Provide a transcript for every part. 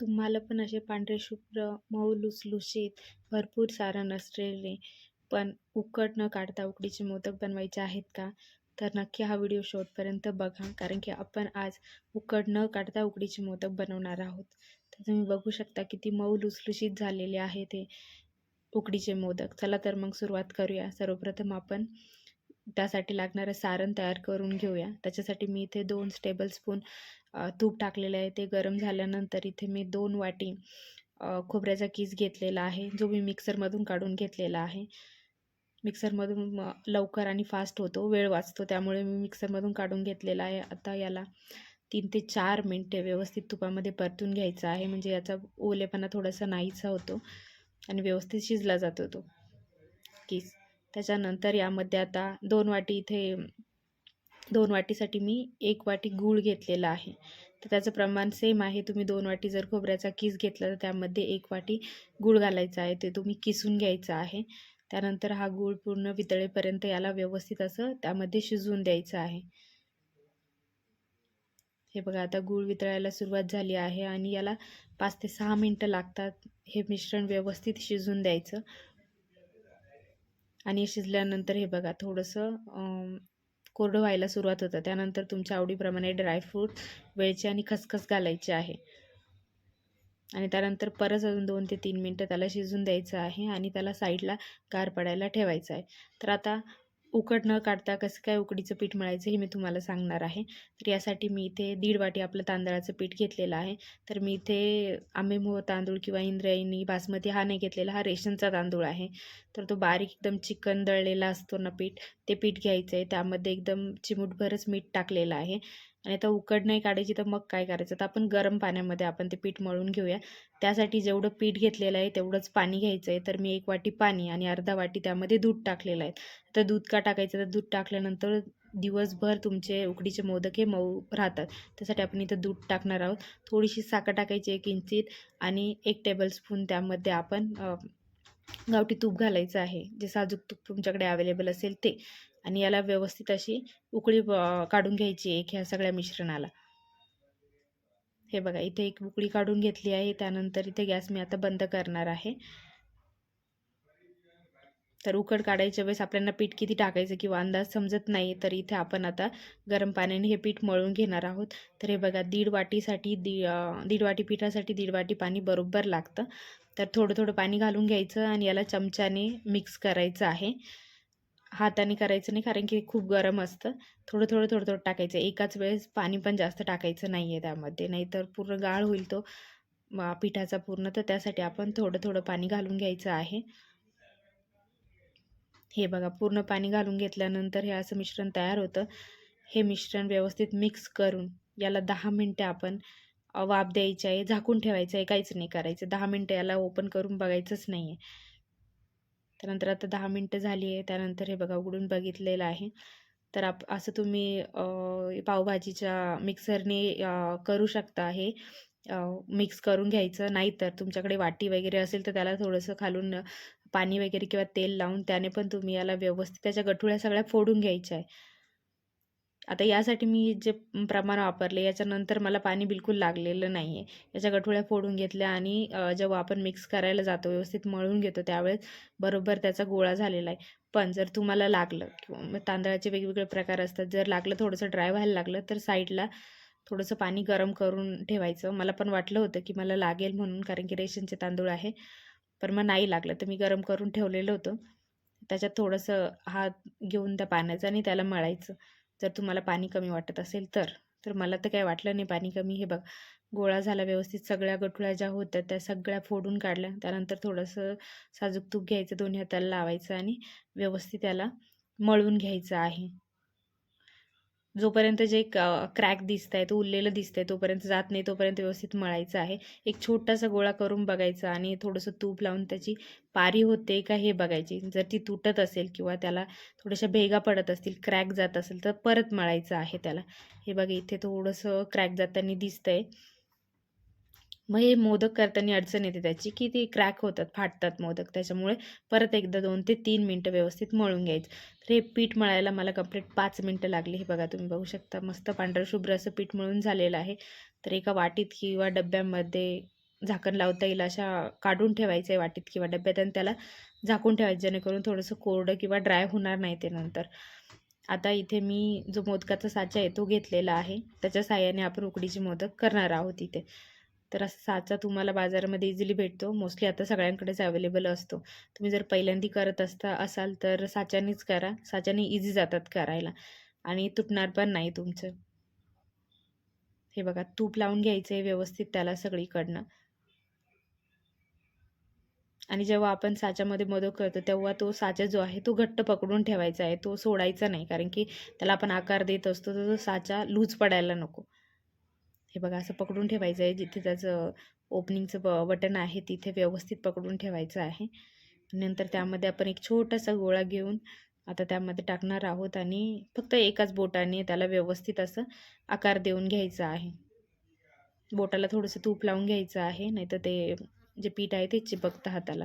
तुम्हाला पण असे पांढरे शुभ्र मऊ लुसलुशीत भरपूर सारण नसलेले पण उकड न काढता उकडीचे मोदक बनवायचे आहेत का? तर नक्की हा व्हिडिओ शेवटपर्यंत बघा कारण की आपण आज उकड न काढता उकडीचे मोदक बनवणार आहोत. तर तुम्ही बघू शकता किती मऊ लुसलुशीत झालेले आहे ते उकडीचे मोदक. चला तर मग सुरुवात करूया. सर्वप्रथम आपण त्यासाठी लागणारं सारण तयार करून घेऊया. त्याच्यासाठी मी इथे दोन टेबलस्पून तूप टाकलेलं आहे ते गरम झाल्यानंतर इथे मी दोन वाटी खोबऱ्याचा किस घेतलेला आहे जो मी मिक्सरमधून काढून घेतलेला आहे. मिक्सरमधून लवकर आणि फास्ट होतो वेळ वाचतो त्यामुळे मी मिक्सरमधून काढून घेतलेला आहे. आता याला तीन ते चार मिनटे व्यवस्थित तुपामध्ये परतून घ्यायचा आहे म्हणजे याचा ओलेपणा थोडासा नाहीसा होतो आणि व्यवस्थित शिजला जातो तो किस. त्याच्यानंतर यामध्ये आता दोन वाटी इथे दोन वाटीसाठी मी एक वाटी गूळ घेतलेला आहे. तर त्याचं प्रमाण सेम आहे. तुम्ही दोन वाटी जर खोबऱ्याचा किस घेतला तर त्यामध्ये एक वाटी गूळ घालायचा आहे. ते तुम्ही किसून घ्यायचं आहे. त्यानंतर हा गूळ पूर्ण वितळेपर्यंत याला व्यवस्थित असं त्यामध्ये शिजवून द्यायचं आहे. हे बघा आता गूळ वितळायला सुरुवात झाली आहे आणि याला पाच ते सहा मिनटं लागतात हे मिश्रण व्यवस्थित शिजून द्यायचं. आणि शिजल्यानंतर हे बघा थोडंसं कोरडं व्हायला सुरुवात होतं. त्यानंतर तुमच्या आवडीप्रमाणे ड्रायफ्रूट वेळचे आणि खसखस घालायची आहे. आणि त्यानंतर परत अजून दोन ते तीन मिनटं त्याला शिजून द्यायचं आहे आणि त्याला साईडला गार पडायला ठेवायचं आहे. तर आता उकड न काढता कसं काय उकडीचं पीठ मळायचं हे मी तुम्हाला सांगणार आहे. तर यासाठी मी इथे दीड वाटी आपलं तांदळाचं पीठ घेतलेलं आहे. तर मी इथे आंबेमोह तांदूळ किंवा इंद्रायणी बासमती हा नाही घेतलेला हा रेशनचा तांदूळ आहे. तर तो बारीक एकदम चिकन दळलेला असतो ना पीठ ते पीठ घ्यायचं आहे त्यामध्ये एकदम चिमूटभरच मीठ टाकलेलं आहे. आणि आता उकड नाही काढायची तर मग काय करायचं? तर आपण गरम पाण्यामध्ये आपण ते पीठ मळून घेऊया. त्यासाठी जेवढं पीठ घेतलेलं आहे तेवढंच पाणी घ्यायचं आहे तर मी एक वाटी पाणी आणि अर्धा वाटी त्यामध्ये दूध टाकलेलं आहे. तर दूध का टाकायचं? तर दूध टाकल्यानंतर दिवसभर तुमचे उकडीचे मोदक हे मऊ राहतात. त्यासाठी आपण इथं दूध टाकणार आहोत. थोडीशी साखर टाकायची एक इंचित आणि एक टेबलस्पून त्यामध्ये आपण गावठी तूप घालायचं आहे. जे साजूक तूप तुमच्याकडे अवेलेबल असेल ते. आणि याला व्यवस्थित अशी उकळी काढून घ्यायची एक ह्या सगळ्या मिश्रणाला. हे बघा इथे एक उकळी काढून घेतली आहे. त्यानंतर इथे गॅस मी आता बंद करणार आहे. तर उकड काढायच्या वेळेस आपल्याला पीठ किती टाकायचं किंवा अंदाज समजत नाही तर इथे आपण आता गरम पाण्याने हे पीठ मळून घेणार आहोत. तर हे बघा दीड वाटीसाठी दी दीड वाटी पिठासाठी दीड वाटी पाणी बरोबर लागतं. तर थोडं थोडं पाणी घालून घ्यायचं आणि याला चमच्याने मिक्स करायचं आहे. हाताने करायचं नाही कारण की खूप गरम असतं. थोडं थोडं थोडं थोडं टाकायचं. एकाच वेळेस पाणी पण जास्त टाकायचं नाही आहे त्यामध्ये. नाहीतर पूर्ण गाळ होईल तो पिठाचा पूर्ण. तर त्यासाठी आपण थोडं थोडं पाणी घालून घ्यायचं आहे. हे बघा पूर्ण पाणी घालून घेतल्यानंतर हे असं मिश्रण तयार होतं. हे मिश्रण व्यवस्थित मिक्स करून याला दहा मिनटं आपण वाफ द्यायची आहे झाकून ठेवायचं आहे काहीच नाही करायचं. दहा मिनटं याला ओपन करून बघायचंच नाही आहे त्यानंतर आता दहा मिनटं झाली आहे. त्यानंतर हे बघा उघडून बघितलेलं आहे. तर आप असं तुम्ही पावभाजीच्या मिक्सरने करू शकता हे. मिक्स करून घ्यायचं नाही तर तुमच्याकडे वाटी वगैरे असेल तर त्याला थोडंसं खालून पाणी वगैरे किंवा तेल लावून त्याने पण तुम्ही याला व्यवस्थित त्याच्या गठुळ्या सगळ्या फोडून घ्यायच्या आहे. आता यासाठी मी जे प्रमाण वापरले याच्यानंतर मला पाणी बिलकुल लागलेलं नाही आहे याच्या गठुळ्या फोडून घेतल्या आणि जेव्हा आपण मिक्स करायला जातो व्यवस्थित मळून घेतो त्यावेळेस बरोबर त्याचा गोळा झालेला आहे. पण जर तुम्हाला लागलं किंवा तांदळाचे वेगवेगळे प्रकार असतात जर लागलं थोडंसं ड्राय व्हायला लागलं तर साईडला थोडंसं पाणी गरम करून ठेवायचं. मला पण वाटलं होतं की मला लागेल म्हणून कारण की रेशनचे तांदूळ आहे. पण मग नाही लागलं तर मी गरम करून ठेवलेलं होतं. त्याच्यात थोडंसं हात घेऊन त्या पाण्याचं आणि त्याला मळायचं. जर तुम्हाला पाणी कमी वाटत असेल तर तर मला तर काय वाटलं नाही पाणी कमी. हे बघ गोळा झाला व्यवस्थित सगळ्या गठुळ्या ज्या होत्या त्या सगळ्या फोडून काढल्या. त्यानंतर थोडंसं साजूक तूप घ्यायचं दोन्ही हाताला लावायचं आणि व्यवस्थित त्याला मळून घ्यायचं आहे. जोपर्यंत जे क्रॅक दिसत आहे तो उरलेलं दिसत आहे तोपर्यंत जात नाही तोपर्यंत व्यवस्थित मळायचं आहे. एक छोटासा गोळा करून बघायचा आणि थोडंसं तूप लावून त्याची पारी होते का हे बघायची. जर ती तुटत असेल किंवा त्याला थोड्याशा भेगा पडत असतील क्रॅक जात असेल तर परत मळायचं आहे त्याला. हे बघा इथे थोडंसं क्रॅक जाताना दिसतंय. मग हे मोदक करताना अडचण येते त्याची की ती क्रॅक होतात फाटतात मोदक. त्याच्यामुळे परत एकदा दोन ते तीन मिनटं व्यवस्थित मळून घ्यायचं. तर हे पीठ मळायला मला कंप्लीट पाच मिनटं लागली. हे बघा तुम्ही बघू शकता. मस्त पांढरं शुभ्र असं पीठ मळून झालेलं आहे. तर एका वाटीत किंवा डब्यामध्ये झाकण लावता येईल अशा काढून ठेवायचं आहे वाटीत किंवा डब्यात आणि त्याला झाकून ठेवायचं जेणेकरून थोडंसं कोरडं किंवा ड्राय होणार नाही ते नंतर. आता इथे मी जो मोदकाचा साचा आहे तो घेतलेला आहे. त्याच्या साह्याने आपण उकडीचे मोदक करणार आहोत इथे. तर असा साचा तुम्हाला बाजारामध्ये इझिली भेटतो. मोस्टली आता सगळ्यांकडेच अवेलेबल असतो. तुम्ही जर पहिल्यांदी करत असता असाल तर साच्यानेच करा. साच्याने इझी जातात करायला. आणि तुटणार पण नाही तुमचं. हे बघा तूप लावून घ्यायचं आहे व्यवस्थित त्याला सगळीकडनं. आणि जेव्हा आपण साच्यामध्ये मदत करतो तेव्हा तो साचा जो आहे तो घट्ट पकडून ठेवायचा आहे. तो सोडायचा नाही कारण की त्याला आपण आकार देत असतो तर तो साचा लूज पडायला नको. हे बघा असं पकडून ठेवायचं आहे जिथे त्याचं ओपनिंगचं ब बटन आहे तिथे व्यवस्थित पकडून ठेवायचं आहे. नंतर त्यामध्ये आपण एक छोटासा गोळा घेऊन आता त्यामध्ये टाकणार आहोत आणि फक्त एकाच बोटाने त्याला व्यवस्थित असं आकार देऊन घ्यायचा आहे. बोटाला थोडंसं तूप लावून घ्यायचं आहे नाहीतर ते जे पीठ आहे ते चिपकतं हाताला.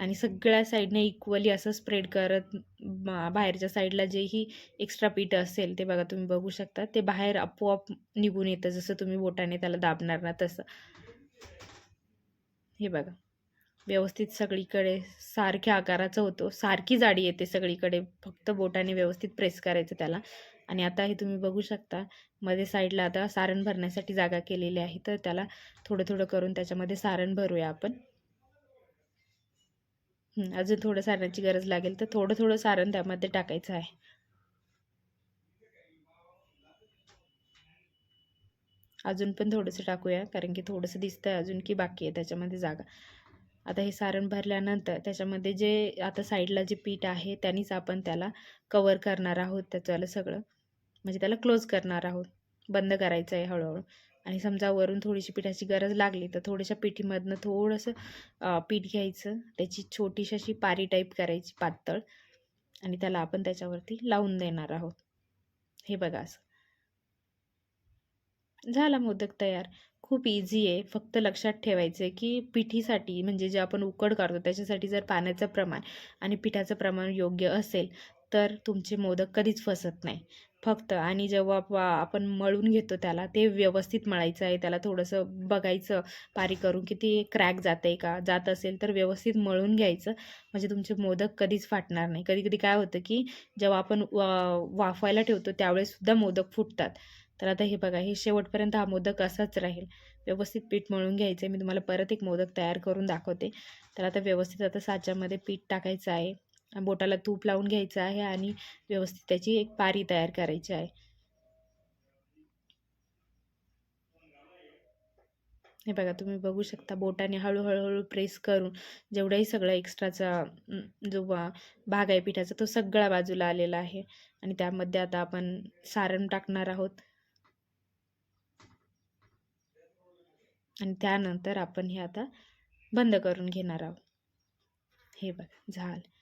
आणि सगळ्या साईडने इक्वली असं स्प्रेड करत बाहेरच्या साईडला जेही एक्स्ट्रा पीठ असेल ते बघा तुम्ही बघू शकता. ते बाहेर आपोआप निघून येतं जसं तुम्ही बोटाने त्याला दाबणार ना तसं. हे बघा. व्यवस्थित सगळीकडे सारख्या आकाराचं होतो. सारखी जाडी येते सगळीकडे. फक्त बोटाने व्यवस्थित प्रेस करायचं त्याला. आणि आता हे तुम्ही बघू शकता. मध्ये साईडला आता सारण भरण्यासाठी जागा केलेली आहे. तर त्याला थोडं थोडं करून त्याच्यामध्ये सारण भरूया आपण. अजून थोडं सारणाची गरज लागेल तर थोडं थोडं सारण त्यामध्ये टाकायचं आहे. अजून पण थोडंसं टाकूया कारण की थोडंसं दिसतं आहे अजून की बाकी आहे त्याच्यामध्ये जागा. आता हे सारण भरल्यानंतर त्याच्यामध्ये जे आता साईडला जे पीठ आहे त्यानीच आपण त्याला कवर करणार आहोत त्याच्याला सगळं. म्हणजे त्याला क्लोज करणार आहोत. बंद करायचं आहे हळूहळू. आणि समजा वरून थोडीशी पिठाची गरज लागली तर थोड्याशा पिठीमधनं थोडंसं पीठ घ्यायचं. त्याची छोटीशी अशी पारी टाईप करायची पातळ. आणि त्याला आपण त्याच्यावरती लावून देणार आहोत. हे बघा असं. झाला मोदक तयार. खूप इझी आहे. फक्त लक्षात ठेवायचं आहे की पिठीसाठी म्हणजे जे आपण उकड काढतो त्याच्यासाठी जर पाण्याचं प्रमाण आणि पिठाचं प्रमाण योग्य असेल तर तुमचे मोदक कधीच फसत नाही. फक्त आणि जेव्हा आपण मळून घेतो त्याला ते व्यवस्थित मळायचं आहे. त्याला थोडंसं बघायचं पारी करून की ते क्रॅक जात आहे का जात असेल तर व्यवस्थित मळून घ्यायचं. म्हणजे तुमचे मोदक कधीच फाटणार नाही. कधी कधी काय होतं की जेव्हा आपण वाफवायला ठेवतो त्यावेळेससुद्धा मोदक फुटतात. तर आता हे बघा हे शेवटपर्यंत हा मोदक असाच राहील. व्यवस्थित पीठ मळून घ्यायचं आहे मी तुम्हाला परत एक मोदक तयार करून दाखवते. तर आता व्यवस्थित आता साच्यामध्ये पीठ टाकायचं आहे. बोटाला तूप लावून घ्यायचं आहे आणि व्यवस्थित त्याची एक पारी तयार करायची आहे. हे बघा तुम्ही बघू शकता बोटाने हळूहळूहळू प्रेस करून जेवढाही सगळा एक्स्ट्राचा जो भाग आहे पिठाचा तो सगळा बाजूला आलेला आहे. आणि त्यामध्ये आता आपण सारण टाकणार आहोत. आणि त्यानंतर आपण हे आता बंद करून घेणार आहोत. हे बघा झालं.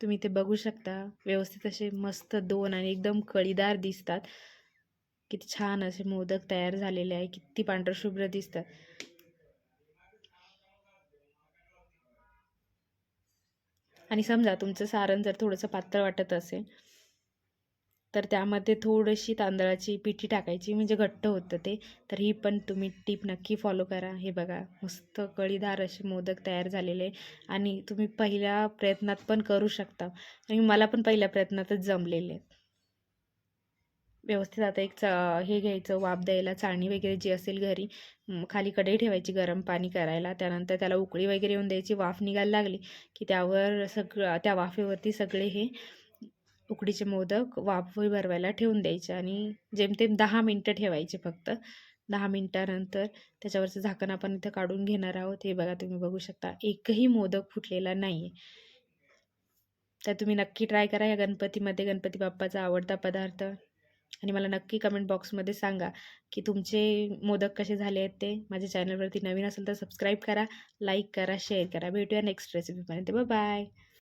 तुम्ही ते बघू शकता. व्यवस्थित असे मस्त दोन आणि एकदम कळीदार दिसतात. किती छान असे मोदक तयार झालेले आहे. किती पांढरशुभ्र दिसतात आणि समजा तुमचं सारण जर थोडंसं पातळ वाटत असेल तर त्यामध्ये थोडीशी तांदळाची पिठी टाकायची म्हणजे घट्ट होतं ते. तर ही पण तुम्ही टीप नक्की फॉलो करा. हे बघा मस्त कळीदार असे मोदक तयार झालेले आणि तुम्ही पहिल्या प्रयत्नात पण करू शकता. आणि मला पण पहिल्या प्रयत्नातच जमलेले व्यवस्थित आता एक च हे घ्यायचं वाफ द्यायला चाळणी वगैरे जी असेल घरी खाली कढई ठेवायची गरम पाणी करायला. त्यानंतर त्याला उकळी वगैरे येऊन द्यायची. वाफ निघायला लागली की त्यावर सगळं त्या वाफेवरती सगळे हे उकडीचे मोदक वाफवी भरवायला ठेवून द्यायचे आणि जेमतेम दहा मिनटं ठेवायचे फक्त. दहा मिनटानंतर त्याच्यावरचं झाकण आपण इथं काढून घेणार आहोत. हे बघा तुम्ही बघू शकता एकही मोदक फुटलेला नाही आहे तर तुम्ही नक्की ट्राय करा या गणपतीमध्ये. गणपती बाप्पाचा आवडता पदार्थ. आणि मला नक्की कमेंट बॉक्समध्ये सांगा की तुमचे मोदक कसे झाले आहेत ते. माझ्या चॅनलवरती नवीन असेल तर सबस्क्राईब करा लाईक करा शेअर करा. भेटूया नेक्स्ट रेसिपीपर्यंत बाय